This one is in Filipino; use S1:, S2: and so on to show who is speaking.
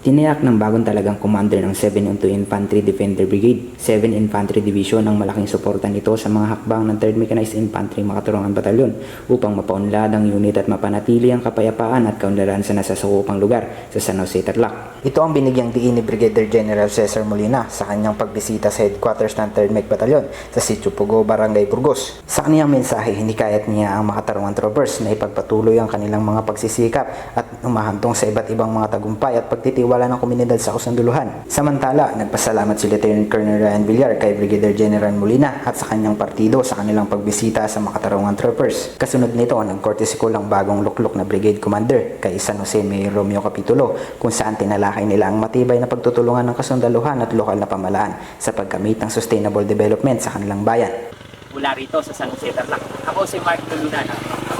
S1: Tiniyak ng bagong talagang commander ng 702 Infantry Defender Brigade, 7 Infantry Division ang malaking suporta nito sa mga hakbang ng 3rd Mechanized Infantry Makaturungan Batalyon upang mapaunlad ang unit at mapanatili ang kapayapaan at kaunlaran sa nasasakupang lugar sa San Jose Tarlac. Ito ang binigyang diin ni Brigadier General Cesar Molina sa kanyang pagbisita sa headquarters ng 3rd Mech Batalyon sa Sitio Pugo, Barangay Burgos. Sa kanyang mensahe, hinikayat niya ang makatarungan troopers na ipagpatuloy ang kanilang mga pagsisikap at umahantong sa iba't ibang mga tagumpay at pagtitiwala ng komunidad sa kusanduluhan. Samantala, nagpasalamat si Lieutenant Colonel Ryan Villar kay Brigadier General Molina at sa kanyang partido sa kanilang pagbisita sa makatarungan troopers. Kasunod nito, nag-courtesy call ang bagong luklok na Brigade Commander kay San Jose Mayor Romeo Capitulo kung saan tinalakay nila ang matibay na pagtutulungan ng kasundaluhan at lokal na pamalaan sa pagkamit ng sustainable development sa kanilang bayan.
S2: mula rito sa San Jose Tarlac. Ako si Mark Kai.